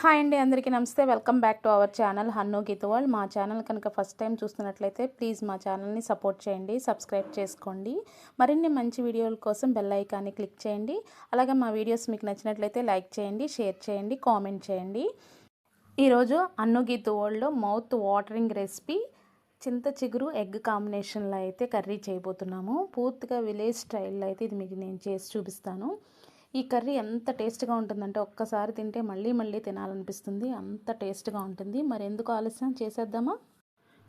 Hi అండి అందరికీ నమస్తే. Welcome back to our channel హన్ను గీతవాల్ మా ఛానల్ కనుక ఫస్ట్ టైం చూస్తున్నట్లయితే ప్లీజ్ మా ఛానల్ని సపోర్ట్ చేయండి సబ్స్క్రైబ్ చేసుకోండి. మరిన్ని మంచి వీడియోల కోసం బెల్ ఐకాన్ని క్లిక్ చేయండి. అలాగే మా వీడియోస్ మీకు నచ్చినట్లయితే లైక్ చేయండి షేర్ చేయండి కామెంట్ చేయండి. ఈరోజు అన్ను గీత వరల్డ్లో మౌత్ వాటరింగ్ రెసిపీ చింత చిగురు ఎగ్ కాంబినేషన్లో అయితే కర్రీ చేయబోతున్నాము. పూర్తిగా విలేజ్ స్టైల్లో అయితే ఇది మీకు నేను చేసి చూపిస్తాను. ఈ కర్రీ ఎంత టేస్ట్గా ఉంటుందంటే ఒక్కసారి తింటే మళ్ళీ మళ్ళీ తినాలనిపిస్తుంది. అంత టేస్ట్గా ఉంటుంది. మరి ఎందుకు ఆలస్యం? చేసేద్దామా?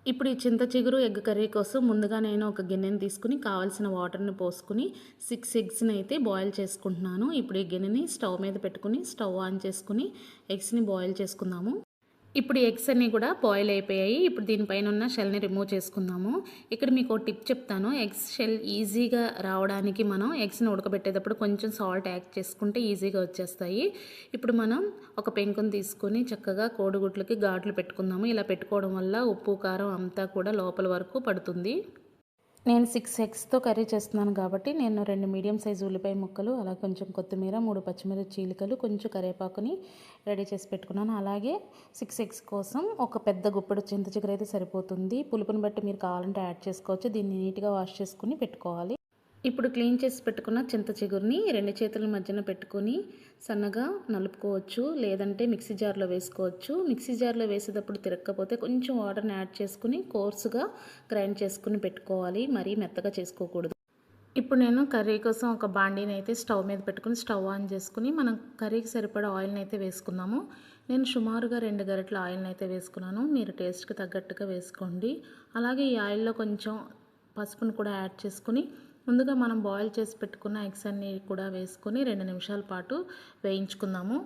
ఇప్పుడు ఈ చింత చిగురు ఎగ్ కర్రీ కోసం ముందుగా నేను ఒక గిన్నెని తీసుకుని కావాల్సిన వాటర్ని పోసుకుని సిక్స్ ఎగ్స్ని అయితే బాయిల్ చేసుకుంటున్నాను. ఇప్పుడు ఈ గిన్నెని స్టవ్ మీద పెట్టుకుని స్టవ్ ఆన్ చేసుకుని ఎగ్స్ని బాయిల్ చేసుకుందాము. ఇప్పుడు ఎగ్స్ అన్నీ కూడా బాయిల్ అయిపోయాయి. ఇప్పుడు దీనిపైన ఉన్న షెల్ని రిమూవ్ చేసుకుందాము. ఇక్కడ మీకు ఒక టిప్ చెప్తాను. ఎగ్స్ షెల్ ఈజీగా రావడానికి మనం ఎగ్స్ని ఉడకబెట్టేటప్పుడు కొంచెం సాల్ట్ యాడ్ చేసుకుంటే ఈజీగా వచ్చేస్తాయి. ఇప్పుడు మనం ఒక పెంకుని తీసుకొని చక్కగా కోడిగుడ్లకి ఘాట్లు పెట్టుకుందాము. ఇలా పెట్టుకోవడం వల్ల ఉప్పు కారం అంతా కూడా లోపల వరకు పడుతుంది. నేను సిక్స్ ఎగ్స్తో కర్రీ చేస్తున్నాను కాబట్టి నేను రెండు మీడియం సైజు ఉల్లిపాయ ముక్కలు అలా కొంచెం కొత్తిమీర మూడు పచ్చిమిరప చీలికలు కొంచెం కరివేపాకుని రెడీ చేసి పెట్టుకున్నాను. అలాగే సిక్స్ ఎగ్స్ కోసం ఒక పెద్ద గుప్పెడు చింత చిగురు అయితే సరిపోతుంది. పులుపుని బట్టి మీరు కావాలంటే యాడ్ చేసుకోవచ్చు. దీన్ని నీట్గా వాష్ చేసుకుని పెట్టుకోవాలి. ఇప్పుడు క్లీన్ చేసి పెట్టుకున్న చింత చిగురిని రెండు చేతుల మధ్యన పెట్టుకొని సన్నగా నలుపుకోవచ్చు లేదంటే మిక్సీ జార్లో వేసుకోవచ్చు. మిక్సీ జార్లో వేసేటప్పుడు తిరగకపోతే కొంచెం వాటర్ని యాడ్ చేసుకుని కోర్సుగా గ్రైండ్ చేసుకుని పెట్టుకోవాలి. మరీ మెత్తగా చేసుకోకూడదు. ఇప్పుడు నేను కర్రీ కోసం ఒక బాండీని అయితే స్టవ్ మీద పెట్టుకుని స్టవ్ ఆన్ చేసుకుని మనం కర్రీకి సరిపడా ఆయిల్ని అయితే వేసుకున్నాము. నేను సుమారుగా రెండు గరిటల ఆయిల్ని అయితే వేసుకున్నాను. మీరు టేస్ట్కి తగ్గట్టుగా వేసుకోండి. అలాగే ఈ ఆయిల్లో కొంచెం పసుపును కూడా యాడ్ చేసుకుని ముందుగా మనం బాయిల్ చేసి పెట్టుకున్న ఎగ్స్ అన్నీ కూడా వేసుకొని రెండు నిమిషాల పాటు వేయించుకుందాము.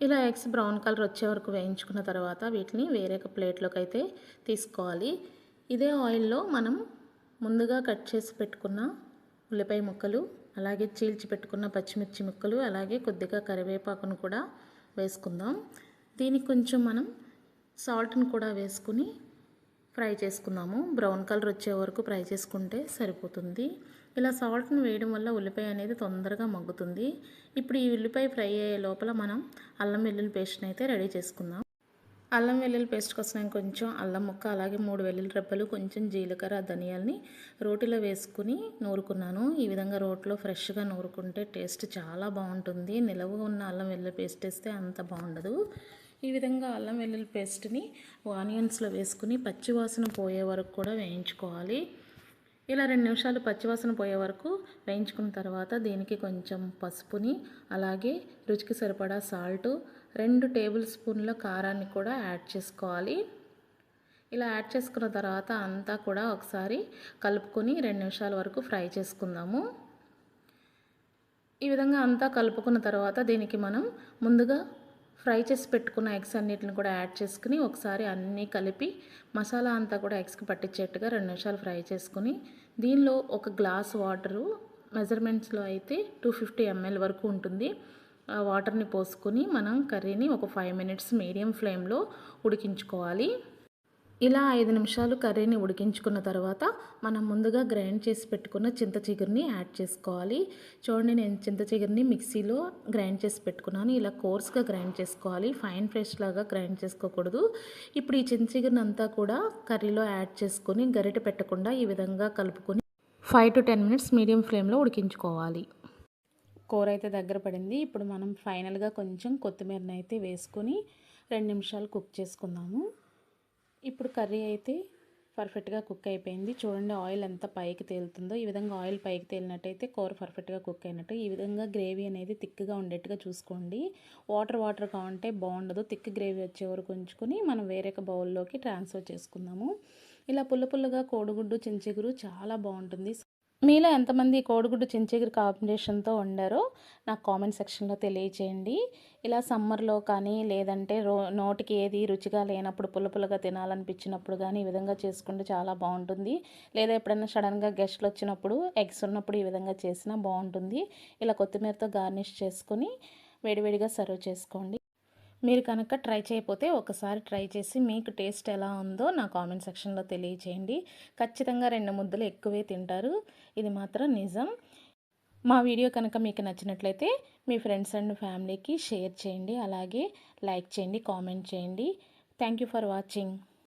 ఇలా ఎగ్స్ బ్రౌన్ కలర్ వచ్చే వరకు వేయించుకున్న తర్వాత వీటిని వేరే ఒక ప్లేట్లోకి అయితే తీసుకోవాలి. ఇదే ఆయిల్లో మనం ముందుగా కట్ చేసి పెట్టుకున్న ఉల్లిపాయ ముక్కలు అలాగే చీల్చి పెట్టుకున్న పచ్చిమిర్చి ముక్కలు అలాగే కొద్దిగా కరివేపాకును కూడా వేసుకుందాం. దీనికి కొంచెం మనం సాల్ట్ని కూడా వేసుకుని ఫ్రై చేసుకున్నాము. బ్రౌన్ కలర్ వచ్చే వరకు ఫ్రై చేసుకుంటే సరిపోతుంది. ఇలా సాల్ట్ని వేయడం వల్ల ఉల్లిపాయ అనేది తొందరగా మగ్గుతుంది. ఇప్పుడు ఈ ఉల్లిపాయ ఫ్రై అయ్యే లోపల మనం అల్లం వెల్లుల్లి పేస్ట్ని అయితే రెడీ చేసుకుందాం. అల్లం వెల్లుల్లి పేస్ట్ కోసం నేను కొంచెం అల్లం ముక్క అలాగే మూడు వెల్లుల్లి రెబ్బలు కొంచెం జీలకర్ర ధనియాల్ని రోటిలో వేసుకుని నూరుకున్నాను. ఈ విధంగా రోట్లో ఫ్రెష్గా నూరుకుంటే టేస్ట్ చాలా బాగుంటుంది. నిలవ ఉన్న అల్లం వెల్లుల్లి పేస్ట్ వేస్తే అంత బాగుండదు. ఈ విధంగా అల్లం వెల్లుల్లి పేస్ట్ని ఆనియన్స్లో వేసుకుని పచ్చివాసన పోయే వరకు కూడా వేయించుకోవాలి. ఇలా రెండు నిమిషాలు పచ్చివాసన పోయే వరకు వేయించుకున్న తర్వాత దీనికి కొంచెం పసుపుని అలాగే రుచికి సరిపడా సాల్ట్ రెండు టేబుల్ స్పూన్ల కారాన్ని కూడా యాడ్ చేసుకోవాలి. ఇలా యాడ్ చేసుకున్న తర్వాత అంతా కూడా ఒకసారి కలుపుకొని రెండు నిమిషాల వరకు ఫ్రై చేసుకుందాము. ఈ విధంగా అంతా కలుపుకున్న తర్వాత దీనికి మనం ముందుగా ఫ్రై చేసి పెట్టుకున్న ఎగ్స్ అన్నిటిని కూడా యాడ్ చేసుకుని ఒకసారి అన్నీ కలిపి మసాలా అంతా కూడా ఎగ్స్కి పట్టించేట్టుగా రెండు నిమిషాలు ఫ్రై చేసుకుని దీనిలో ఒక గ్లాస్ వాటరు మెజర్మెంట్స్లో అయితే టూ ఫిఫ్టీ ఎంఎల్ వరకు ఉంటుంది. ఆ వాటర్ని పోసుకొని మనం కర్రీని ఒక ఫైవ్ మినిట్స్ మీడియం ఫ్లేమ్లో ఉడికించుకోవాలి. ఇలా ఐదు నిమిషాలు కర్రీని ఉడికించుకున్న తర్వాత మనం ముందుగా గ్రైండ్ చేసి పెట్టుకున్న చింత చిగురిని యాడ్ చేసుకోవాలి. చూడండి నేను చింత చిగురిని మిక్సీలో గ్రైండ్ చేసి పెట్టుకున్నాను. ఇలా కోర్స్గా గ్రైండ్ చేసుకోవాలి. ఫైన్ ఫ్రెష్ లాగా గ్రైండ్ చేసుకోకూడదు. ఇప్పుడు ఈ చింత చిగురిని అంతా కూడా కర్రీలో యాడ్ చేసుకొని గరిటె పెట్టకుండా ఈ విధంగా కలుపుకొని five to ten minutes medium ఫ్లేమ్లో ఉడికించుకోవాలి. కూర అయితే దగ్గర పడింది. ఇప్పుడు మనం ఫైనల్గా కొంచెం కొత్తిమీరని అయితే వేసుకొని రెండు నిమిషాలు కుక్ చేసుకుందాము. ఇప్పుడు కర్రీ అయితే పర్ఫెక్ట్గా కుక్ అయిపోయింది. చూడండి ఆయిల్ ఎంత పైకి తేలుతుందో. ఈ విధంగా ఆయిల్ పైకి తేలినట్టయితే కూర పర్ఫెక్ట్గా కుక్ అయినట్టు. ఈ విధంగా గ్రేవీ అనేది థిక్గా ఉండేట్టుగా చూసుకోండి. వాటర్ వాటర్గా ఉంటే బాగుండదు. థిక్ గ్రేవీ వచ్చే వరకు ఉంచుకొని మనం వేరే బౌల్లోకి ట్రాన్స్ఫర్ చేసుకుందాము. ఇలా పుల్ల పుల్లగా కోడిగుడ్డు చించిగురు చాలా బాగుంటుంది. మీలో ఎంతమంది కోడిగుడ్డు చించగిరి కాంబినేషన్తో ఉండారో నాకు కామెంట్ సెక్షన్లో తెలియచేయండి. ఇలా సమ్మర్లో కానీ లేదంటే రో నోటికి ఏది రుచిగా లేనప్పుడు పుల్ల పుల్లగా తినాలనిపించినప్పుడు కానీ ఈ విధంగా చేసుకుంటే చాలా బాగుంటుంది. లేదా ఎప్పుడైనా సడన్గా గెస్ట్లు వచ్చినప్పుడు ఎగ్స్ ఉన్నప్పుడు ఈ విధంగా చేసినా బాగుంటుంది. ఇలా కొత్తిమీరతో గార్నిష్ చేసుకొని వేడివేడిగా సర్వ్ చేసుకోండి. మీరు కనుక ట్రై చేయకపోతే ఒకసారి ట్రై చేసి మీకు టేస్ట్ ఎలా ఉందో నా కామెంట్ సెక్షన్లో తెలియచేయండి. ఖచ్చితంగా రెండు ముద్దలు ఎక్కువే తింటారు. ఇది మాత్రం నిజం. మా వీడియో కనుక మీకు నచ్చినట్లయితే మీ ఫ్రెండ్స్ అండ్ ఫ్యామిలీకి షేర్ చేయండి. అలాగే లైక్ చేయండి కామెంట్ చేయండి. Thank you for watching.